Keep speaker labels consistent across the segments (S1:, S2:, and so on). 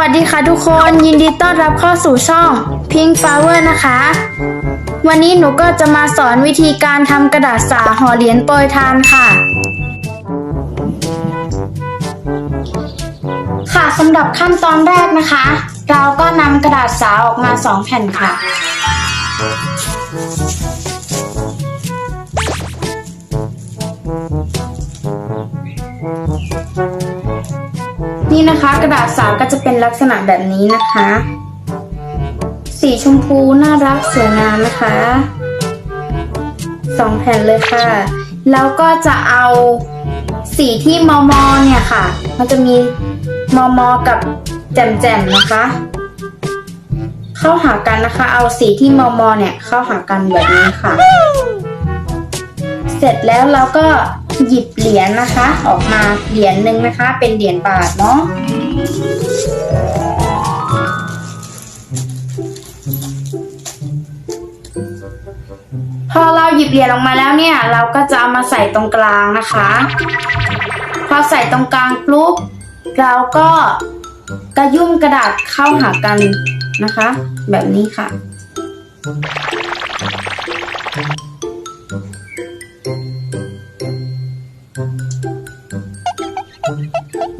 S1: สวัสดีค่ะทุกคนยินดีต้อนรับเข้าสู่ช่อง Pink Flower นะคะ วันนี้หนูก็จะมาสอนวิธีการทำกระดาษสาห่อเหรียญโปรยทานค่ะ ค่ะสำหรับขั้นตอนแรกนะคะ เราก็นำกระดาษสาออกมา2แผ่นค่ะ นะคะ กระดาษสาก็จะเป็นลักษณะแบบนี้นะคะ สีชมพูน่ารักสวยงามนะคะสองแผ่นเลยค่ะ แล้วก็จะเอาสีที่มอมอเนี่ยค่ะ มันจะมีมอมอกับแจ่มนะคะ เข้าหากันนะคะ เอาสีที่มอมอเนี่ยเข้าหากันแบบนี้ค่ะ เสร็จแล้วเราก็ หยิบเหรียญนะคะ ออกมาเหรียญหนึ่งนะคะ เป็นเหรียญบาทเนาะพอเราหยิบเหรียญออกมาแล้วเนี่ย เราก็จะเอามาใส่ตรงกลางนะคะ พอใส่ตรงกลางปุ๊บเราก็กระยุ่มกระดาษเข้าหากันนะคะ แบบนี้ค่ะ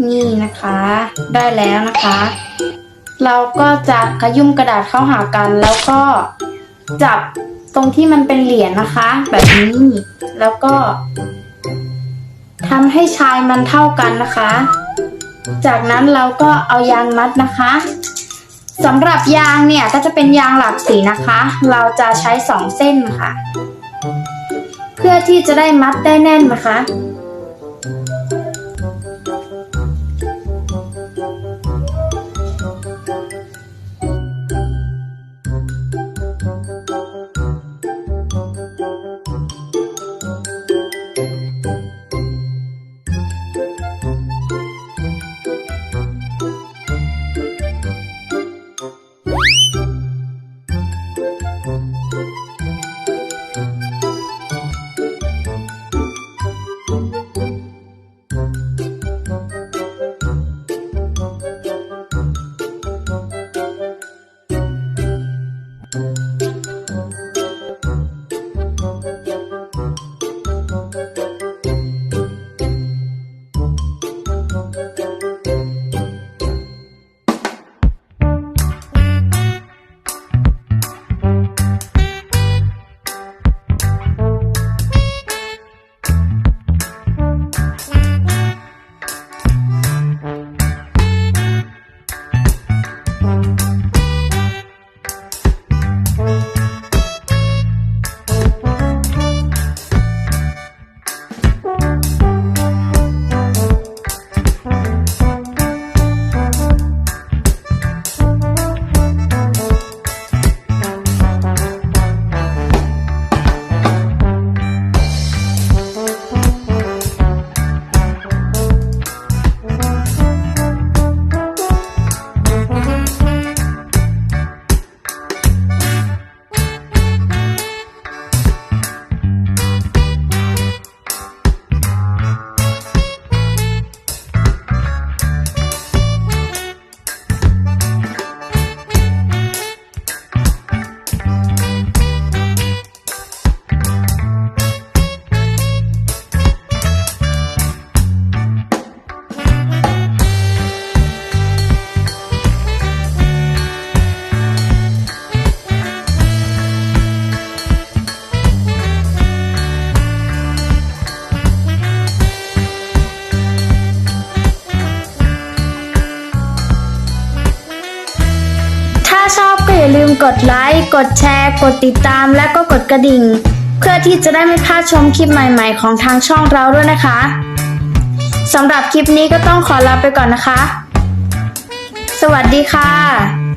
S1: นี่นะคะ ได้แล้วนะคะ เราก็จะขยุ่มกระดาษเข้าหากันแล้วก็จับตรงที่มันเป็นเหรียญนะคะ แบบนี้แล้วก็ทำให้ชายมันเท่ากันนะคะ จากนั้นเราก็เอายางมัดนะคะสำหรับยางเนี่ยก็จะเป็นยางหลากสีนะคะ เราจะใช้สองเส้นนะคะ เพื่อที่จะได้มัดได้แน่นนะคะ ลืมกดไลค์ กดแชร์ กดติดตาม และก็กดกระดิ่ง เพื่อที่จะได้ไม่พลาดชมคลิปใหม่ ๆ ของทางช่องเราด้วยนะคะสำหรับคลิปนี้ก็ต้องขอลาไปก่อนนะคะ สวัสดีค่ะ